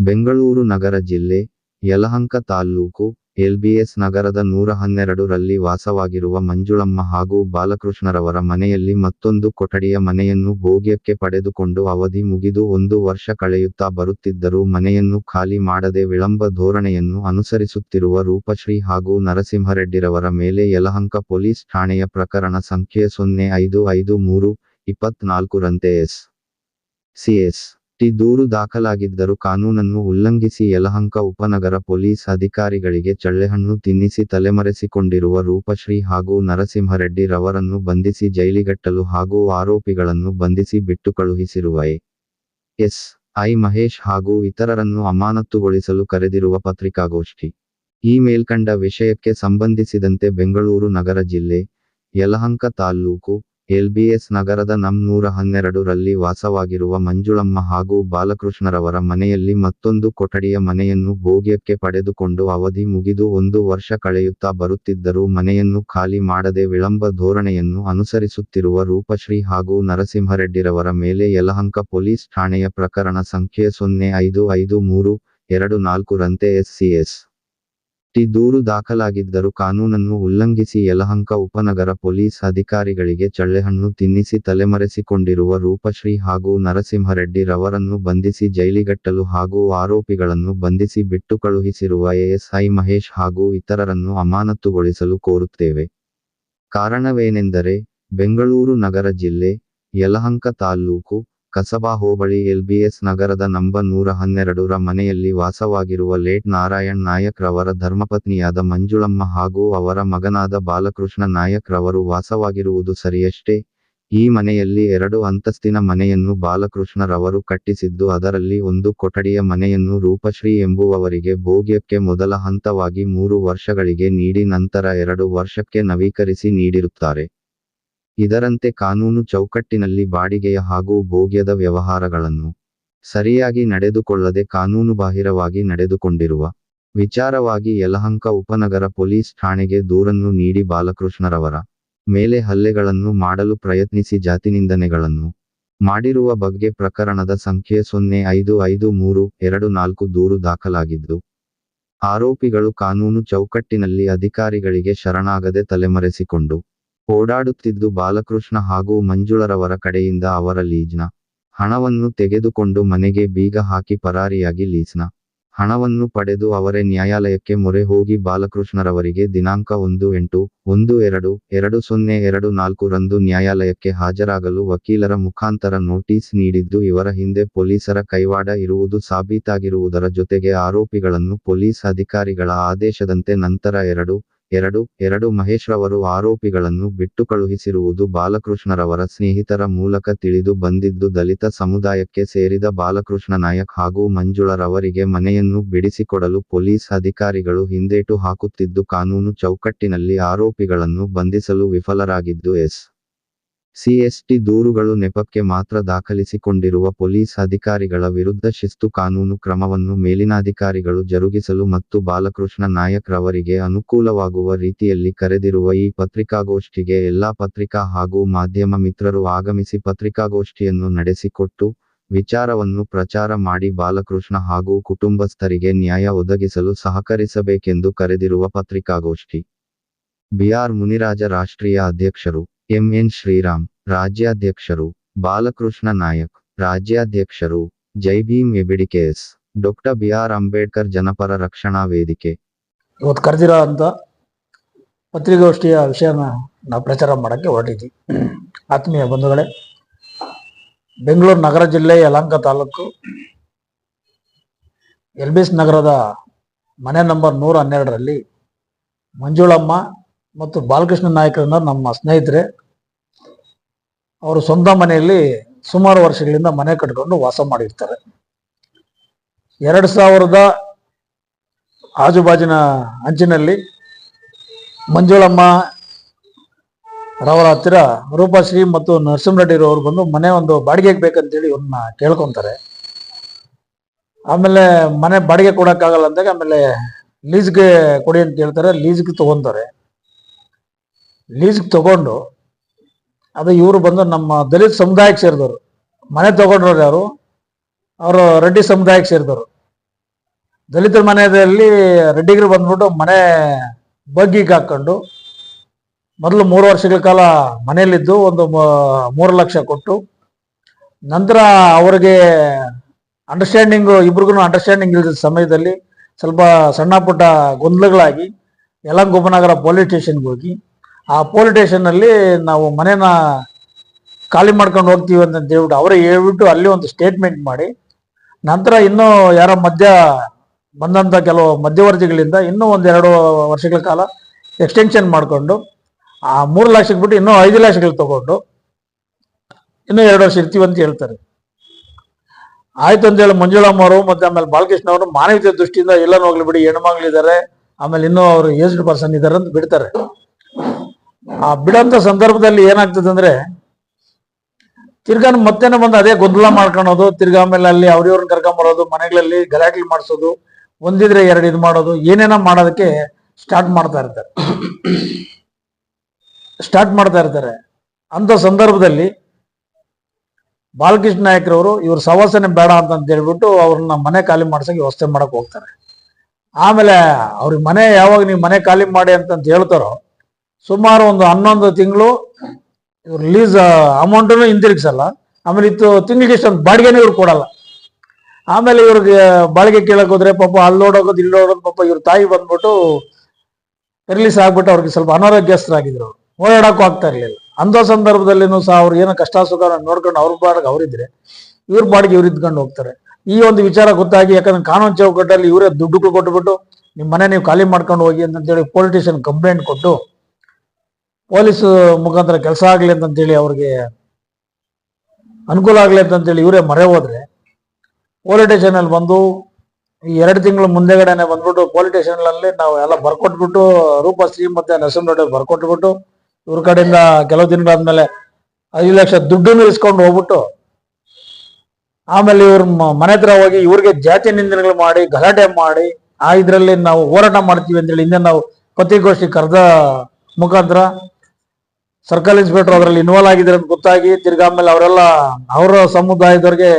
ಬೆಂಗಳೂರು ನಗರ ಜಿಲ್ಲೆ, ಯಲಹಂಕ ತಾಲ್ಲೂಕು ಎಲ್ಬಿಎಸ್ ನಗರದ ನೂರ ಹನ್ನೆರಡು ರಲ್ಲಿ ವಾಸವಾಗಿರುವ ಮಂಜುಳಮ್ಮ ಹಾಗೂ ಬಾಲಕೃಷ್ಣರವರ ಮನೆಯಲ್ಲಿ ಮತ್ತೊಂದು ಕೊಠಡಿಯ ಮನೆಯನ್ನು ಭೋಗ್ಯಕ್ಕೆ ಪಡೆದುಕೊಂಡು ಅವಧಿ ಮುಗಿದು ಒಂದು ವರ್ಷ ಕಳೆಯುತ್ತಾ ಬರುತ್ತಿದ್ದರೂ ಮನೆಯನ್ನು ಖಾಲಿ ಮಾಡದೆ ವಿಳಂಬ ಧೋರಣೆಯನ್ನು ಅನುಸರಿಸುತ್ತಿರುವ ರೂಪಶ್ರೀ ಹಾಗೂ ನರಸಿಂಹರೆಡ್ಡಿರವರ ಮೇಲೆ ಯಲಹಂಕ ಪೊಲೀಸ್ ಠಾಣೆಯ ಪ್ರಕರಣ ಸಂಖ್ಯೆ ಸೊನ್ನೆ ಐದು ಐದು ಮೂರು ಇಪ್ಪತ್ನಾಲ್ಕರಂತೆ ಎಸ್. ಸಿಎಸ್ ದೂರು ದಾಖಲಾಗಿದ್ದರೂ ಕಾನೂನನ್ನು ಉಲ್ಲಂಘಿಸಿ ಯಲಹಂಕ ಉಪನಗರ ಪೊಲೀಸ್ ಅಧಿಕಾರಿಗಳಿಗೆ ಚಳ್ಳೆಹಣ್ಣು ತಿನ್ನಿಸಿ ತಲೆಮರೆಸಿಕೊಂಡಿರುವ ರೂಪಶ್ರೀ ಹಾಗೂ ನರಸಿಂಹರೆಡ್ಡಿ ರವರನ್ನು ಬಂಧಿಸಿ ಜೈಲಿಗಟ್ಟಲು ಹಾಗೂ ಆರೋಪಿಗಳನ್ನು ಬಂಧಿಸಿ ಬಿಟ್ಟು ಕಳುಹಿಸಿರುವ. ಎಸ್. ಐ ಮಹೇಶ್ ಹಾಗೂ ಇತರರನ್ನು ಅಮಾನತುಗೊಳಿಸಲು ಕರೆದಿರುವ ಪತ್ರಿಕಾಗೋಷ್ಠಿ ಈ ಮೇಲ್ಕಂಡ ವಿಷಯಕ್ಕೆ ಸಂಬಂಧಿಸಿದಂತೆ ಬೆಂಗಳೂರು ನಗರ ಜಿಲ್ಲೆ, ಯಲಹಂಕ ತಾಲ್ಲೂಕು ಎಲ್ಬಿಎಸ್ ನಗರದ ನಮ್ ನೂರ ಹನ್ನೆರಡು ರಲ್ಲಿ ವಾಸವಾಗಿರುವ ಮಂಜುಳಮ್ಮ ಹಾಗೂ ಬಾಲಕೃಷ್ಣರವರ ಮನೆಯಲ್ಲಿ ಮತ್ತೊಂದು ಕೊಠಡಿಯ ಮನೆಯನ್ನು ಭೋಗ್ಯಕ್ಕೆ ಪಡೆದುಕೊಂಡು ಅವಧಿ ಮುಗಿದು ಒಂದು ವರ್ಷ ಕಳೆಯುತ್ತಾ ಬರುತ್ತಿದ್ದರೂ ಮನೆಯನ್ನು ಖಾಲಿ ಮಾಡದೆ ವಿಳಂಬ ಧೋರಣೆಯನ್ನು ಅನುಸರಿಸುತ್ತಿರುವ ರೂಪಶ್ರೀ ಹಾಗೂ ನರಸಿಂಹರೆಡ್ಡಿರವರ ಮೇಲೆ ಯಲಹಂಕ ಪೊಲೀಸ್ ಠಾಣೆಯ ಪ್ರಕರಣ ಸಂಖ್ಯೆ ಸೊನ್ನೆ ಐದು ಐದು ಮೂರು ಎರಡು ನಾಲ್ಕು ರಂತೆ ಎಸ್ಸಿಎಸ್. ಟಿ ದೂರು ದಾಖಲಾಗಿದ್ದರೂ ಕಾನೂನನ್ನು ಉಲ್ಲಂಘಿಸಿ ಯಲಹಂಕ ಉಪನಗರ ಪೊಲೀಸ್ ಅಧಿಕಾರಿಗಳಿಗೆ ಚಳ್ಳೆಹಣ್ಣು ತಿನ್ನಿಸಿ ತಲೆಮರೆಸಿಕೊಂಡಿರುವ ರೂಪಶ್ರೀ ಹಾಗೂ ನರಸಿಂಹರೆಡ್ಡಿ ರವರನ್ನು ಬಂಧಿಸಿ ಜೈಲಿಗಟ್ಟಲು ಹಾಗೂ ಆರೋಪಿಗಳನ್ನು ಬಂಧಿಸಿ ಬಿಟ್ಟು ಕಳುಹಿಸಿರುವ ಎಎಸ್ಐ ಮಹೇಶ್ ಹಾಗೂ ಇತರರನ್ನು ಅಮಾನತುಗೊಳಿಸಲು ಕೋರುತ್ತೇವೆ. ಕಾರಣವೇನೆಂದರೆ, ಬೆಂಗಳೂರು ನಗರ ಜಿಲ್ಲೆ, ಯಲಹಂಕ ತಾಲ್ಲೂಕು ಕಸಬಾ ಹೋಬಳಿ ಎಲ್ಬಿಎಸ್ ನಗರದ ನಂಬ ನೂರ ಹನ್ನೆರಡರ ಮನೆಯಲ್ಲಿ ವಾಸವಾಗಿರುವ ಲೇಟ್ ನಾರಾಯಣ್ ನಾಯಕ್ ರವರ ಧರ್ಮಪತ್ನಿಯಾದ ಮಂಜುಳಮ್ಮ ಹಾಗೂ ಅವರ ಮಗನಾದ ಬಾಲಕೃಷ್ಣ ನಾಯಕ್ ರವರು ವಾಸವಾಗಿರುವುದು ಸರಿಯಷ್ಟೇ? ಈ ಮನೆಯಲ್ಲಿ ಎರಡು ಅಂತಸ್ತಿನ ಮನೆಯನ್ನು ಬಾಲಕೃಷ್ಣ ರವರು ಕಟ್ಟಿಸಿದ್ದು ಅದರಲ್ಲಿ ಒಂದು ಕೊಠಡಿಯ ಮನೆಯನ್ನು ರೂಪಶ್ರೀ ಎಂಬುವವರಿಗೆ ಭೋಗ್ಯಕ್ಕೆ ಮೊದಲ ಹಂತವಾಗಿ ಮೂರು ವರ್ಷಗಳಿಗೆ ನೀಡಿ ನಂತರ ಎರಡು ವರ್ಷಕ್ಕೆ ನವೀಕರಿಸಿ ನೀಡಿರುತ್ತಾರೆ. ಇದರಂತೆ ಕಾನೂನು ಚೌಕಟ್ಟಿನಲ್ಲಿ ಬಾಡಿಗೆಯ ಹಾಗೂ ಭೋಗ್ಯದ ವ್ಯವಹಾರಗಳನ್ನು ಸರಿಯಾಗಿ ನಡೆದುಕೊಳ್ಳದೆ ಕಾನೂನುಬಾಹಿರವಾಗಿ ನಡೆದುಕೊಂಡಿರುವ ವಿಚಾರವಾಗಿ ಯಲಹಂಕ ಉಪನಗರ ಪೊಲೀಸ್ ಠಾಣೆಗೆ ದೂರನ್ನು ನೀಡಿ ಬಾಲಕೃಷ್ಣರವರ ಮೇಲೆ ಹಲ್ಲೆಗಳನ್ನು ಮಾಡಲು ಪ್ರಯತ್ನಿಸಿ ಜಾತಿನಿಂದನೆಗಳನ್ನು ಮಾಡಿರುವ ಬಗ್ಗೆ ಪ್ರಕರಣದ ಸಂಖ್ಯೆ ಸೊನ್ನೆ ಐದು ಐದು ಮೂರು ಎರಡು ನಾಲ್ಕು ದೂರು ದಾಖಲಾಗಿದ್ದು, ಆರೋಪಿಗಳು ಕಾನೂನು ಚೌಕಟ್ಟಿನಲ್ಲಿ ಅಧಿಕಾರಿಗಳಿಗೆ ಶರಣಾಗದೆ ತಲೆಮರೆಸಿಕೊಂಡು ಓಡಾಡುತ್ತಿದ್ದು ಬಾಲಕೃಷ್ಣ ಹಾಗೂ ಮಂಜುಳರವರ ಕಡೆಯಿಂದ ಅವರ ಲೀಜ್ನ ಹಣವನ್ನು ತೆಗೆದುಕೊಂಡು ಮನೆಗೆ ಬೀಗ ಹಾಕಿ ಪರಾರಿಯಾಗಿ ಲೀಸ್ನ ಹಣವನ್ನು ಪಡೆದು ಅವರೇ ನ್ಯಾಯಾಲಯಕ್ಕೆ ಮೊರೆ ಹೋಗಿ ಬಾಲಕೃಷ್ಣರವರಿಗೆ ದಿನಾಂಕ ಒಂದು ಎಂಟು ಒಂದು ಎರಡು ಎರಡು ಸೊನ್ನೆ ಎರಡು ನಾಲ್ಕು ರಂದು ನ್ಯಾಯಾಲಯಕ್ಕೆ ಹಾಜರಾಗಲು ವಕೀಲರ ಮುಖಾಂತರ ನೋಟಿಸ್ ನೀಡಿದ್ದು ಇವರ ಹಿಂದೆ ಪೊಲೀಸರ ಕೈವಾಡ ಇರುವುದು ಸಾಬೀತಾಗಿರುವುದರ ಜೊತೆಗೆ ಆರೋಪಿಗಳನ್ನು ಪೊಲೀಸ್ ಅಧಿಕಾರಿಗಳ ಆದೇಶದಂತೆ ನಂತರ ಎರಡು ಎರಡು ಎರಡು ಮಹೇಶ್ ರವರು ಆರೋಪಿಗಳನ್ನು ಬಿಟ್ಟು ಕಳುಹಿಸಿರುವುದು ಬಾಲಕೃಷ್ಣರವರ ಸ್ನೇಹಿತರ ಮೂಲಕ ತಿಳಿದು ಬಂದಿದ್ದು ದಲಿತ ಸಮುದಾಯಕ್ಕೆ ಸೇರಿದ ಬಾಲಕೃಷ್ಣ ನಾಯಕ್ ಹಾಗೂ ಮಂಜುಳರವರಿಗೆ ಮನೆಯನ್ನು ಬಿಡಿಸಿಕೊಡಲು ಪೊಲೀಸ್ ಅಧಿಕಾರಿಗಳು ಹಿಂದೇಟು ಹಾಕುತ್ತಿದ್ದು ಕಾನೂನು ಚೌಕಟ್ಟಿನಲ್ಲಿ ಆರೋಪಿಗಳನ್ನು ಬಂಧಿಸಲು ವಿಫಲರಾಗಿದ್ದು ಎಸ್. ಸಿಎಸ್ಟಿ ದೂರುಗಳು ನೆಪಕ್ಕೆ ಮಾತ್ರ ದಾಖಲಿಸಿಕೊಂಡಿರುವ ಪೊಲೀಸ್ ಅಧಿಕಾರಿಗಳ ವಿರುದ್ಧ ಶಿಸ್ತು ಕಾನೂನು ಕ್ರಮವನ್ನು ಮೇಲಿನಾಧಿಕಾರಿಗಳು ಜರುಗಿಸಲು ಮತ್ತು ಬಾಲಕೃಷ್ಣ ನಾಯಕ್ ರವರಿಗೆ ಅನುಕೂಲವಾಗುವ ರೀತಿಯಲ್ಲಿ ಕರೆದಿರುವ ಈ ಪತ್ರಿಕಾಗೋಷ್ಠಿಗೆ ಎಲ್ಲಾ ಪತ್ರಿಕಾ ಹಾಗೂ ಮಾಧ್ಯಮ ಮಿತ್ರರು ಆಗಮಿಸಿ ಪತ್ರಿಕಾಗೋಷ್ಠಿಯನ್ನು ನಡೆಸಿಕೊಟ್ಟು ವಿಚಾರವನ್ನು ಪ್ರಚಾರ ಮಾಡಿ ಬಾಲಕೃಷ್ಣ ಹಾಗೂ ಕುಟುಂಬಸ್ಥರಿಗೆ ನ್ಯಾಯ ಒದಗಿಸಲು ಸಹಕರಿಸಬೇಕೆಂದು ಕರೆದಿರುವ ಪತ್ರಿಕಾಗೋಷ್ಠಿ. ಬಿಆರ್ ಮುನಿರಾಜ ರಾಷ್ಟ್ರೀಯ ಅಧ್ಯಕ್ಷರು ಎಂಎನ್ ಶ್ರೀರಾಮ್, ರಾಜ್ಯಾಧ್ಯಕ್ಷರು, ಬಾಲಕೃಷ್ಣ ನಾಯಕ್, ರಾಜ್ಯಾಧ್ಯಕ್ಷರು, Jai Bhim ABDKS doctor B. R. Ambedkar ಜನಪರ ರಕ್ಷಣಾ ವೇದಿಕೆ. ಇವತ್ತು ಕರೆದಿರೋ ಅಂತ ಪತ್ರಿಕಾಗೋಷ್ಠಿಯ ವಿಷಯನ ನಾವು ಪ್ರಚಾರ ಮಾಡೋಕ್ಕೆ ಹೊರಟಿದ್ವಿ. ಆತ್ಮೀಯ ಬಂಧುಗಳೇ, ಬೆಂಗಳೂರು ನಗರ ಜಿಲ್ಲೆ Yelahanka taluk, L B S ನಗರದ ಮನೆ ನಂಬರ್ ನೂರ ಹನ್ನೆರಡರಲ್ಲಿ ಮಂಜುಳಮ್ಮ ಮತ್ತು ಬಾಲಕೃಷ್ಣ ನಾಯಕರನ್ನ ನಮ್ಮ ಸ್ನೇಹಿತರೆ, ಅವರು ಸ್ವಂತ ಮನೆಯಲ್ಲಿ ಸುಮಾರು ವರ್ಷಗಳಿಂದ ಮನೆ ಕಟ್ಕೊಂಡು ವಾಸ ಮಾಡಿರ್ತಾರೆ. ಎರಡು ಸಾವಿರದ ಆಜುಬಾಜಿನ ಅಂಚಿನಲ್ಲಿ ಮಂಜುಳಮ್ಮ ರವರ ಹತ್ತಿರ ರೂಪಶ್ರೀ ಮತ್ತು ನರಸಿಂಹರೆಡ್ಡಿರವರು ಬಂದು ಮನೆ ಒಂದು ಬಾಡಿಗೆಗೆ ಬೇಕಂತೇಳಿ ಇವ್ರನ್ನ ಕೇಳ್ಕೊತಾರೆ. ಆಮೇಲೆ ಮನೆ ಬಾಡಿಗೆ ಕೊಡೋಕ್ಕಾಗಲ್ಲ ಅಂದಾಗ ಆಮೇಲೆ ಲೀಸ್ಗೆ ಕೊಡಿ ಅಂತ ಹೇಳ್ತಾರೆ, ಲೀಸ್ಗೆ ತಗೊಂತಾರೆ. ಲೀಸ್ಗೆ ತಗೊಂಡು, ಅದು ಇವರು ಬಂದು ನಮ್ಮ ದಲಿತ ಸಮುದಾಯಕ್ಕೆ ಸೇರಿದವರು. ಮನೆ ತಗೊಂಡ್ರವ್ರು ಯಾರು? ಅವರು ರೆಡ್ಡಿ ಸಮುದಾಯಕ್ಕೆ ಸೇರಿದವರು. ದಲಿತರ ಮನೆಯಲ್ಲಿ ರೆಡ್ಡಿಗರು ಬಂದ್ಬಿಟ್ಟು ಮನೆ ಬಗ್ಗಿಗೆ ಹಾಕ್ಕೊಂಡು, ಮೊದಲು ಮೂರು ವರ್ಷಗಳ ಕಾಲ ಮನೆಯಲ್ಲಿದ್ದು, ಒಂದು ಮೂರು ಲಕ್ಷ ಕೊಟ್ಟು, ನಂತರ ಅವರಿಗೆ ಅಂಡರ್ಸ್ಟ್ಯಾಂಡಿಂಗು ಇಬ್ರಿಗೂ ಅಂಡರ್ಸ್ಟ್ಯಾಂಡಿಂಗ್ ಇಲ್ಲದ ಸಮಯದಲ್ಲಿ ಸ್ವಲ್ಪ ಸಣ್ಣ ಪುಟ್ಟ ಗೊಂದಲಗಳಾಗಿ ಯಲಂಗೊಬ್ಬನಗರ ಪೊಲೀಸ್ ಸ್ಟೇಷನ್ಗೆ ಹೋಗಿ ಆ ಪೊಲೀಸ್ ಸ್ಟೇಷನ್ನಲ್ಲಿ ನಾವು ಮನೇನ ಖಾಲಿ ಮಾಡ್ಕೊಂಡು ಹೋಗ್ತೀವಿ ಅಂತ ಹೇಳ್ಬಿಟ್ಟು ಅವರೇ ಹೇಳ್ಬಿಟ್ಟು ಅಲ್ಲಿ ಒಂದು ಸ್ಟೇಟ್ಮೆಂಟ್ ಮಾಡಿ, ನಂತರ ಇನ್ನೂ ಯಾರೋ ಮಧ್ಯ ಬಂದಂಥ ಕೆಲವು ಮಧ್ಯವರ್ತಿಗಳಿಂದ ಇನ್ನೂ ಒಂದೆರಡು ವರ್ಷಗಳ ಕಾಲ ಎಕ್ಸ್ಟೆನ್ಷನ್ ಮಾಡಿಕೊಂಡು, ಆ ಮೂರು ಲಕ್ಷಕ್ಕೆ ಬಿಟ್ಟು ಇನ್ನೂ ಐದು ಲಕ್ಷಗಳು ತಗೊಂಡು, ಇನ್ನೂ ಎರಡು ವರ್ಷ ಇರ್ತೀವಿ ಅಂತ ಹೇಳ್ತಾರೆ. ಆಯ್ತು ಅಂತ ಹೇಳಿ ಮಂಜುಳಮ್ಮ ಅವರು ಮತ್ತೆ ಆಮೇಲೆ ಬಾಲಕೃಷ್ಣ ಅವರು ಮಾನವೀಯತೆ ದೃಷ್ಟಿಯಿಂದ ಎಲ್ಲ ಹೋಗ್ಲಿ ಬಿಡಿ ಹೆಣ್ಮಗಳಿದ್ದಾರೆ ಆಮೇಲೆ ಇನ್ನೂ ಅವರು ಏಜ್ಡ್ ಪರ್ಸನ್ ಇದ್ದಾರೆ ಅಂತ ಬಿಡ್ತಾರೆ. ಆ ಬಿಡಂತ ಸಂದರ್ಭದಲ್ಲಿ ಏನಾಗ್ತದೆ ಅಂದ್ರೆ ತಿರ್ಗಾನ ಮತ್ತೇನೆ ಬಂದು ಅದೇ ಗೊಂದಲ ಮಾಡ್ಕೊಳೋದು, ತಿರ್ಗಾ ಆಮೇಲೆ ಅಲ್ಲಿ ಅವ್ರಿವ್ರನ್ನ ಕರ್ಕೊಂಬರೋದು ಮನೆಗಳಲ್ಲಿ ಗಲಾಟೆ ಮಾಡಿಸೋದು, ಒಂದಿದ್ರೆ ಎರಡು ಇದು ಮಾಡೋದು, ಏನೇನೋ ಮಾಡೋದಕ್ಕೆ ಸ್ಟಾರ್ಟ್ ಮಾಡ್ತಾ ಇರ್ತಾರೆ. ಸ್ಟಾರ್ಟ್ ಮಾಡ್ತಾ ಇರ್ತಾರೆ. ಅಂತ ಸಂದರ್ಭದಲ್ಲಿ ಬಾಲಕೃಷ್ಣ ನಾಯಕರವರು ಇವ್ರ ಸವಾಸನೆ ಬೇಡ ಅಂತ ಹೇಳ್ಬಿಟ್ಟು ಅವ್ರನ್ನ ಮನೆ ಖಾಲಿ ಮಾಡ್ಸಕ್ಕೆ ವ್ಯವಸ್ಥೆ ಮಾಡಕ್ ಹೋಗ್ತಾರೆ. ಆಮೇಲೆ ಅವ್ರಿಗೆ ಮನೆ ಯಾವಾಗ ನೀವು ಮನೆ ಖಾಲಿ ಮಾಡಿ ಅಂತಂತ ಹೇಳ್ತಾರೋ ಸುಮಾರು ಒಂದು ಹನ್ನೊಂದು ತಿಂಗಳು ರಿಲೀಸ್ ಅಮೌಂಟನ್ನು ಹಿಂತಿರುಗಿಸಲ್ಲ. ಆಮೇಲೆ ಇತ್ತು ತಿಂಗಳಿಗೆ ಇಷ್ಟೊಂದು ಬಾಡಿಗೆನೂ ಇವ್ರು ಕೊಡಲ್ಲ. ಆಮೇಲೆ ಇವ್ರಿಗೆ ಬಾಡಿಗೆ ಕೇಳಕ್ ಹೋದ್ರೆ ಪಾಪ ಅಲ್ಲಿ ಇಲ್ಲೋಡೋದು ಪಾಪ ಇವ್ರ ತಾಯಿ ಬಂದ್ಬಿಟ್ಟು ರಿಲೀಸ್ ಆಗ್ಬಿಟ್ಟು ಅವ್ರಿಗೆ ಸ್ವಲ್ಪ ಅನಾರೋಗ್ಯಸ್ಥರಾಗಿದ್ರು. ಓಡಾಡಕ್ಕೂ ಆಗ್ತಾ ಇರಲಿಲ್ಲ. ಅಂಥ ಸಂದರ್ಭದಲ್ಲಿನೂ ಸಹ ಅವ್ರು ಏನೋ ಕಷ್ಟ ಸುಖ ನೋಡ್ಕೊಂಡು ಅವ್ರ ಬಾಡಿಗೆ ಅವ್ರಿದ್ರೆ ಇವ್ರ ಬಾಡಿಗೆ ಇವ್ರು ಇದ್ಕೊಂಡು ಹೋಗ್ತಾರೆ. ಈ ಒಂದು ವಿಚಾರ ಗೊತ್ತಾಗಿ ಯಾಕಂದ್ರೆ ಕಾನೂನು ಚೌಕಟ್ಟಲ್ಲಿ ಇವರೇ ದುಡ್ಡು ಕೊಟ್ಬಿಟ್ಟು ನಿಮ್ಮ ಮನೆ ನೀವು ಖಾಲಿ ಮಾಡ್ಕೊಂಡು ಹೋಗಿ ಅಂತಂತೇಳಿ ಪೊಲೀಸ್ ಸ್ಟೇಷನ್ ಕಂಪ್ಲೇಂಟ್ ಕೊಟ್ಟು ಪೊಲೀಸ್ ಮುಖಾಂತರ ಕೆಲಸ ಆಗಲಿ ಅಂತಂತೇಳಿ ಅವ್ರಿಗೆ ಅನುಕೂಲ ಆಗಲಿ ಅಂತಂತೇಳಿ ಇವರೇ ಮರೆ ಹೋದ್ರೆ ಪೊಲೀಸ್ ಸ್ಟೇಷನ್ ಅಲ್ಲಿ ಬಂದು ಈ ಎರಡು ತಿಂಗಳು ಮುಂದೆಗಡೆನೆ ಬಂದ್ಬಿಟ್ಟು ಪೊಲೀಸ್ ಸ್ಟೇಷನ್ ಅಲ್ಲಿ ನಾವು ಎಲ್ಲ ಬರ್ಕೊಟ್ಬಿಟ್ಟು ರೂಪಶ್ರೀ ಮತ್ತೆ ನರಸಿಂಹ ಬರ್ಕೊಟ್ಬಿಟ್ಟು, ಇವ್ರ ಕಡೆಯಿಂದ ಕೆಲವು ದಿನಗಳಾದ್ಮೇಲೆ ಐದು ಲಕ್ಷ ದುಡ್ಡನ್ನು ಇಸ್ಕೊಂಡು ಹೋಗ್ಬಿಟ್ಟು, ಆಮೇಲೆ ಇವ್ರ ಮನೆ ಹತ್ರ ಹೋಗಿ ಇವ್ರಿಗೆ ಜಾತಿ ನಿಂದನೆಗಳು ಮಾಡಿ, ಗಲಾಟೆ ಮಾಡಿ, ಆ ಇದರಲ್ಲಿ ನಾವು ಹೋರಾಟ ಮಾಡ್ತೀವಿ ಅಂತೇಳಿ ಹಿಂದೆ ನಾವು ಪತ್ರಿಕಾಗೋಷ್ಠಿ ಕರೆದ ಮುಖಾಂತರ ಸರ್ಕಲ್ ಇನ್ಸ್ಪೆಕ್ಟರ್ ಅದರಲ್ಲಿ ಇನ್ವಾಲ್ವ್ ಆಗಿದ್ದಾರೆ ಅಂತ ಗೊತ್ತಾಗಿ ತಿರ್ಗಾ ಆಮೇಲೆ ಅವರೆಲ್ಲ ಅವರ ಸಮುದಾಯದವ್ರಿಗೆ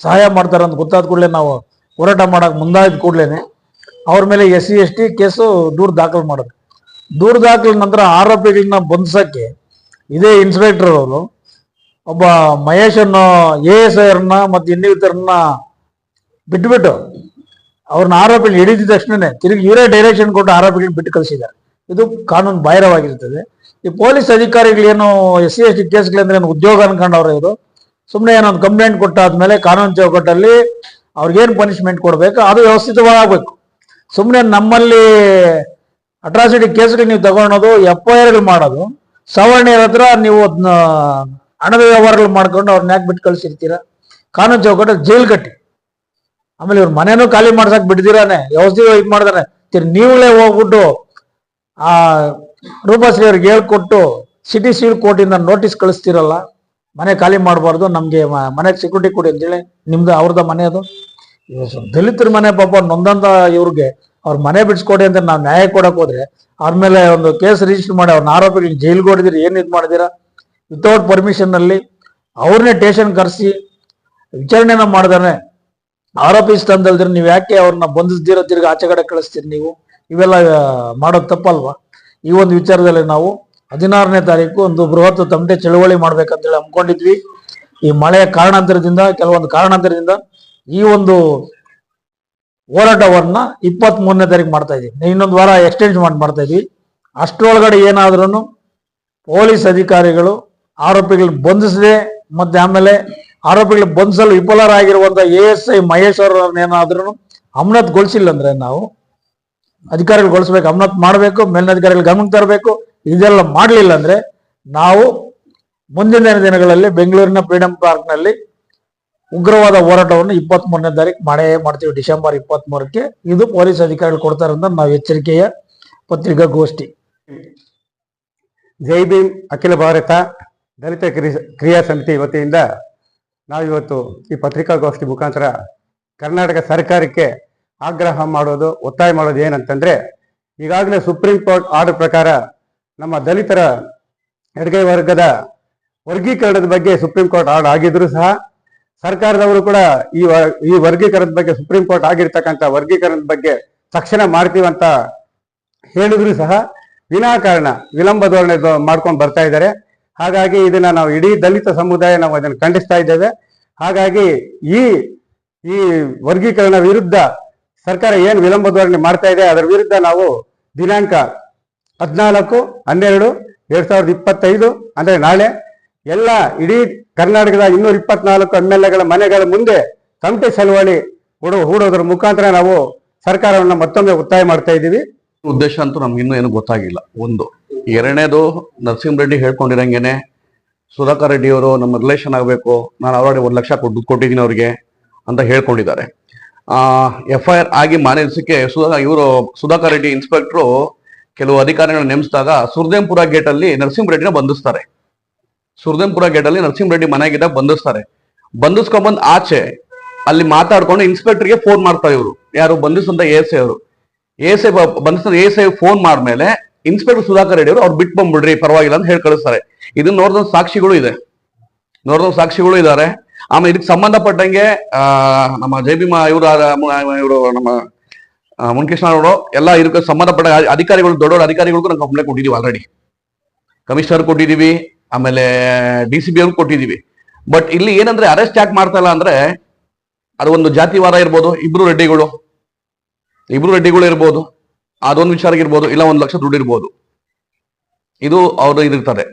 ಸಹಾಯ ಮಾಡ್ತಾರೆ ಅಂತ ಗೊತ್ತಾದ ಕೂಡಲೇ ನಾವು ಹೋರಾಟ ಮಾಡಕ್ ಮುಂದಾದ ಕೂಡ್ಲೇನೆ. ಅವ್ರ ಮೇಲೆ S C, S T case ದೂರು ದಾಖಲು ಮಾಡಿದ್ರು ದೂರು ದಾಖಲ ನಂತರ ಆರೋಪಿಗಳನ್ನ ಬಂಧಿಸಕ್ಕೆ ಇದೇ ಇನ್ಸ್ಪೆಕ್ಟರ್ ಅವರು ಒಬ್ಬ ಮಹೇಶ್ ಅನ್ನೋ ಎ ಎಸ್ ಐರ್ನ ಮತ್ತು ಇನ್ನಿತರನ್ನ ಬಿಟ್ಬಿಟ್ಟು ಅವ್ರನ್ನ ಆರೋಪಿಗಳು ಹಿಡಿದ ತಕ್ಷಣನೇ ತಿರುಗಿ ಇವರೇ ಡೈರೆಕ್ಷನ್ ಕೊಟ್ಟು ಆರೋಪಿಗಳನ್ನ ಬಿಟ್ಟು ಕಳಿಸಿದ್ದಾರೆ. ಇದು ಕಾನೂನು ಬಾಹಿರವಾಗಿರ್ತದೆ. ಈ ಪೊಲೀಸ್ ಅಧಿಕಾರಿಗಳೇನು ಎಸ್ ಸಿ ಎಸ್ ಟಿ ಕೇಸ್ಗಳಂದ್ರೆ ಏನು ಉದ್ಯೋಗ ಅನ್ಕೊಂಡವ್ರೆ ಇದು ಸುಮ್ಮನೆ ಏನೊಂದು ಕಂಪ್ಲೇಂಟ್ ಕೊಟ್ಟಾದ್ಮೇಲೆ ಕಾನೂನು ಚೌಕಟ್ಟಲ್ಲಿ ಅವ್ರಿಗೇನು ಪನಿಷ್ಮೆಂಟ್ ಕೊಡಬೇಕು, ಅದು ವ್ಯವಸ್ಥಿತವಾಗಬೇಕು. ಸುಮ್ಮನೆ ನಮ್ಮಲ್ಲಿ ಅಟ್ರಾಸಿಟಿ ಕೇಸ್ಗಳು ನೀವು ತಗೊಳೋದು ಎಫ್ ಐ ಆರ್ಗಳು ಮಾಡೋದು ಸವರ್ಣಿಯರ ಹತ್ರ ನೀವು ಅದ್ನ ಹಣದ ವ್ಯವಹಾರಗಳು ಮಾಡ್ಕೊಂಡು ಅವ್ರನ್ನ ಯಾಕೆ ಬಿಟ್ಟು ಕಳಿಸಿರ್ತೀರಾ? ಕಾನೂನು ಚೌಕಟ್ಟ ಜೈಲ್ ಕಟ್ಟಿ. ಆಮೇಲೆ ಇವ್ರ ಮನೇನೂ ಖಾಲಿ ಮಾಡ್ಸಕ್ ಬಿಡ್ದಿರಾನೆ ವ್ಯವಸ್ಥೆ ಇದು ಮಾಡ್ದಾನೆ ತಿರ್ ನೀವುಗಳೇ ಹೋಗ್ಬಿಟ್ಟು ಆ ರೂಪಶ್ರೀ ಅವ್ರಿಗೆ ಹೇಳ್ಕೊಟ್ಟು ಸಿಟಿ ಸಿವಿಲ್ ಕೋರ್ಟಿಂದ ನೋಟಿಸ್ ಕಳಿಸ್ತಿರಲ್ಲ, ಮನೆ ಖಾಲಿ ಮಾಡಬಾರ್ದು, ನಮಗೆ ಮನೆಗೆ ಸೆಕ್ಯೂರಿಟಿ ಕೊಡಿ ಅಂತೇಳಿ ನಿಮ್ದು ಅವ್ರದ ಮನೆ ಅದು. ದಲಿತರ ಮನೆ ಪಾಪ ನೊಂದಂತ ಇವ್ರಿಗೆ ಅವ್ರ ಮನೆ ಬಿಡಿಸ್ಕೊಡಿ ಅಂತ ನಾವು ನ್ಯಾಯ ಕೊಡಕ್ ಹೋದ್ರೆ ಅವ್ರ ಒಂದು ಕೇಸ್ ರಿಜಿಸ್ಟರ್ ಮಾಡಿ ಅವ್ರನ್ನ ಆರೋಪಿಗೆ ಜೈಲ್ಗೆ ಹೊಡೆದಿರಿ ಏನು ಇದು ಮಾಡಿದಿರಾ? ವಿತೌಟ್ ಪರ್ಮಿಷನ್ನಲ್ಲಿ ಅವ್ರನ್ನೇ ಟೇಷನ್ ಕರೆಸಿ ವಿಚಾರಣೆನ ಮಾಡಿದಾನೆ. ಆರೋಪಿ ಸ್ಥಾನದಲ್ದಿರ ನೀವು ಯಾಕೆ ಅವ್ರನ್ನ ಬಂಧಿಸ್ದಿರೋ, ತಿರ್ಗಿ ಆಚೆ ಕಡೆ ಕಳಿಸ್ತೀರಿ ನೀವು? ಇವೆಲ್ಲ ಮಾಡೋದು ತಪ್ಪಲ್ವಾ? ಈ ಒಂದು ವಿಚಾರದಲ್ಲಿ ನಾವು ಹದಿನಾರನೇ ತಾರೀಕು ಒಂದು ಬೃಹತ್ ತಮಟೆ ಚಳವಳಿ ಮಾಡ್ಬೇಕಂತೇಳಿ ಹಮ್ಮಿಕೊಂಡಿದ್ವಿ. ಈ ಮಳೆಯ ಕಾರಣಾಂತರದಿಂದ, ಕೆಲವೊಂದು ಕಾರಣಾಂತರದಿಂದ ಈ ಒಂದು ಹೋರಾಟವನ್ನ ಇಪ್ಪತ್ತ್ ಮೂರನೇ ತಾರೀಕು ಮಾಡ್ತಾ ಇದೀವಿ ಇನ್ನೊಂದು ವಾರ ಎಕ್ಸ್ಟೆಂಡ್ ಮಾಡಿ, ಮಾಡ್ತಾ ಇದ್ವಿ ಅಷ್ಟರೊಳಗಡೆ ಏನಾದ್ರೂ ಪೊಲೀಸ್ ಅಧಿಕಾರಿಗಳು ಆರೋಪಿಗಳು ಬಂಧಿಸದೆ ಮತ್ತೆ ಆಮೇಲೆ ಆರೋಪಿಗಳು ಬಂಧಿಸಲು ವಿಫಲರಾಗಿರುವಂತಹ ಎ ಎಸ್ ಐ ಮಹೇಶ್ ಅವರನ್ನೇನಾದ್ರೂ ಅಮಾನತ್ಗೊಳಿಸಿಲ್ಲ ಅಂದ್ರೆ ನಾವು ಅಧಿಕಾರಿಗೊಳಿಸ್ಬೇಕು ಅಮಾನತ್ ಮಾಡಬೇಕು, ಮೇಲಿನ ಅಧಿಕಾರಿಗಳು ಗಮನಕ್ಕೆ ತರಬೇಕು. ಇದೆಲ್ಲ ಮಾಡಲಿಲ್ಲ ಅಂದ್ರೆ ನಾವು ಮುಂದಿನ ದಿನಗಳಲ್ಲಿ ಬೆಂಗಳೂರಿನ ಫ್ರೀಡಂ ಪಾರ್ಕ್ನಲ್ಲಿ ಉಗ್ರವಾದ ಹೋರಾಟವನ್ನು ಇಪ್ಪತ್ತ್ ಮೂರನೇ ತಾರೀಕು ಮಾಡೇ ಮಾಡ್ತೀವಿ, ಡಿಸೆಂಬರ್ ಇಪ್ಪತ್ತ್ ಮೂರಕ್ಕೆ ಇದು ಪೊಲೀಸ್ ಅಧಿಕಾರಿಗಳು ಕೊಡ್ತಾರೆ ಅಂತ ನಾವು ಎಚ್ಚರಿಕೆಯ ಪತ್ರಿಕಾಗೋಷ್ಠಿ. ಜೈ ಭೀಮ್, ಅಖಿಲ ಭಾರತ ದಲಿತ ಕ್ರಿ- ಕ್ರಿಯಾ ಸಮಿತಿ ವತಿಯಿಂದ ನಾವಿವತ್ತು ಈ ಪತ್ರಿಕಾಗೋಷ್ಠಿ ಮುಖಾಂತರ ಕರ್ನಾಟಕ ಸರ್ಕಾರಕ್ಕೆ ಆಗ್ರಹ ಮಾಡೋದು, ಒತ್ತಾಯ ಮಾಡೋದು ಏನಂತಂದ್ರೆ, ಈಗಾಗಲೇ ಸುಪ್ರೀಂ ಕೋರ್ಟ್ ಆರ್ಡರ್ ಪ್ರಕಾರ ನಮ್ಮ ದಲಿತರ ಎಡಗೈ ವರ್ಗದ ವರ್ಗೀಕರಣದ ಬಗ್ಗೆ ಸುಪ್ರೀಂ ಕೋರ್ಟ್ ಆರ್ಡರ್ ಆಗಿದ್ರು ಸಹ, ಸರ್ಕಾರದವರು ಕೂಡ ಈ ಈ ವರ್ಗೀಕರಣದ ಬಗ್ಗೆ ಸುಪ್ರೀಂ ಕೋರ್ಟ್ ಆಗಿರ್ತಕ್ಕಂಥ ವರ್ಗೀಕರಣದ ಬಗ್ಗೆ ತಕ್ಷಣ ಮಾಡ್ತೀವಂತ ಹೇಳಿದ್ರು ಸಹ ವಿನಾಕಾರಣ, ವಿಳಂಬ ಧೋರಣೆ ಮಾಡ್ಕೊಂಡು ಬರ್ತಾ ಇದ್ದಾರೆ. ಹಾಗಾಗಿ ಇದನ್ನ ನಾವು ಇಡೀ ದಲಿತ ಸಮುದಾಯ ನಾವು ಅದನ್ನು ಖಂಡಿಸ್ತಾ ಇದ್ದೇವೆ. ಹಾಗಾಗಿ ಈ ಈ ವರ್ಗೀಕರಣ ವಿರುದ್ಧ ಸರ್ಕಾರ ಏನು ವಿಳಂಬ ಧೋರಣೆ ಮಾಡ್ತಾ ಇದೆ, ಅದರ ವಿರುದ್ಧ ನಾವು ದಿನಾಂಕ ಹದಿನಾಲ್ಕು, ಹನ್ನೆರಡು, ಎರಡ್ ಸಾವಿರದ ಇಪ್ಪತ್ತೈದು, ಅಂದ್ರೆ ನಾಳೆ ಎಲ್ಲ ಇಡೀ ಕರ್ನಾಟಕದ ಇನ್ನೂರ ಇಪ್ಪತ್ನಾಲ್ಕು ಎಂ ಎಲ್ ಎಗಳ ಮನೆಗಳ ಮುಂದೆ ಕಮಿಟಿ ಚಳವಳಿ ಹೂಡೋ ಹೂಡೋದ್ರ ಮುಖಾಂತರ ನಾವು ಸರ್ಕಾರವನ್ನ ಮತ್ತೊಮ್ಮೆ ಒತ್ತಾಯ ಮಾಡ್ತಾ ಇದ್ದೀವಿ. ಉದ್ದೇಶ ಅಂತೂ ನಮ್ಗೆ ಇನ್ನೂ ಏನು ಗೊತ್ತಾಗಿಲ್ಲ. ಒಂದು, ಎರಡನೇದು ನರಸಿಂಹ ರೆಡ್ಡಿ ಹೇಳ್ಕೊಂಡಿರಂಗೆನೆ ಸುಧಾಕರ್ ರೆಡ್ಡಿಯವರು ನಮ್ಮ ರಿಲೇಷನ್ ಆಗಬೇಕು, ನಾನು ಅವರೊಳಗೆ ಒಂದು ಲಕ್ಷ ಕೊಟ್ಟು ಕೊಟ್ಟಿದ್ದೀನಿ ಅವ್ರಿಗೆ ಅಂತ ಹೇಳ್ಕೊಂಡಿದ್ದಾರೆ. ಎಫ್ ಐ ಆರ್ ಆಗಿ ಮಾನ್ಯ ಸುಧಾಕರ್ ಸುಧಾ, ಇವರು ಸುಧಾಕರ್ ರೆಡ್ಡಿ ಇನ್ಸ್ಪೆಕ್ಟ್ರು ಕೆಲವು ಅಧಿಕಾರಿಗಳನ್ನ ನೇಮಿಸಿದಾಗ ಸುರ್ದೇಂಪುರ ಗೇಟ್ ಅಲ್ಲಿ ನರಸಿಂಹ ರೆಡ್ಡಿನ ಬಂಧಿಸ್ತಾರೆ. ಸುರ್ದೇಂಪುರ ಗೇಟ್ ಅಲ್ಲಿ ನರಸಿಂಹ ರೆಡ್ಡಿ ಮನೆಗಿದ್ದಾಗ ಬಂಧಿಸ್ತಾರೆ. ಬಂಧಿಸ್ಕೊಂಡ್ಬಂದು ಆಚೆ ಅಲ್ಲಿ ಮಾತಾಡ್ಕೊಂಡು ಇನ್ಸ್ಪೆಕ್ಟರ್ಗೆ ಫೋನ್ ಮಾಡ್ತಾರೆ ಇವರು. ಯಾರು ಬಂಧಿಸಿದಂತ ಎಸ್ ಅವರು. ಎ ಎಸ್ ಐ ಬಂಧಿಸಿದ ಎಸ್ ಐ ಫೋನ್ ಮಾಡ್ಮೇಲೆ ಇನ್ಸ್ಪೆಕ್ಟರ್ ಸುಧಾಕರ್ ರೆಡ್ಡಿ ಅವರು, ಅವ್ರು ಬಿಟ್ಟು ಬಂದ್ಬಿಡ್ರಿ, ಪರವಾಗಿಲ್ಲ ಅಂತ ಹೇಳಿ ಕಳಿಸ್ತಾರೆ. ಇದನ್ನ ನೋಡಿದ ಸಾಕ್ಷಿಗಳು ಇದೆ. ನೋಡಿದ ಸಾಕ್ಷಿಗಳು ಇದ್ದಾರೆ ಆಮೇಲೆ ಇದಕ್ಕೆ ಸಂಬಂಧಪಟ್ಟಂಗೆ ನಮ್ಮ ಬಿ ಮಾ, ಇವರು ಇವರು ನಮ್ಮ ಮುನಕೃಷ್ಣ ಅವರು ಎಲ್ಲ ಇದಕ್ಕೆ ಸಂಬಂಧಪಟ್ಟ ಅಧಿ- ಅಧಿಕಾರಿಗಳು ದೊಡ್ಡ ಅಧಿಕಾರಿಗಳಿಗೂ ನಾವು ಕಂಪ್ಲೇಂಟ್ ಕೊಟ್ಟಿದ್ದೀವಿ ಆಲ್ರೆಡಿ ಕಮಿಷನರ್ ಕೊಟ್ಟಿದ್ದೀವಿ ಆಮೇಲೆ ಡಿ ಸಿ ಬಿ ಅವ್ರಿಗೆ ಕೊಟ್ಟಿದ್ದೀವಿ ಬಟ್ ಇಲ್ಲಿ ಏನಂದ್ರೆ ಅರೆಸ್ಟ್ ಯಾಕೆ ಮಾಡ್ತಾ ಇಲ್ಲ ಅಂದ್ರೆ, ಅದು ಒಂದು ಜಾತಿವಾದ ಇರ್ಬೋದು, ಇಬ್ರು ರೆಡ್ಡಿಗಳು. ಇಬ್ರು ರೆಡ್ಡಿಗಳು ಇರ್ಬೋದು, ಅದೊಂದು ವಿಚಾರ ಇರ್ಬೋದು, ಇಲ್ಲ ಒಂದು ಲಕ್ಷ ದುಡ್ಡು ಇರ್ಬೋದು. ಇದು ಅವರು ಇದಿರ್ತಾರೆ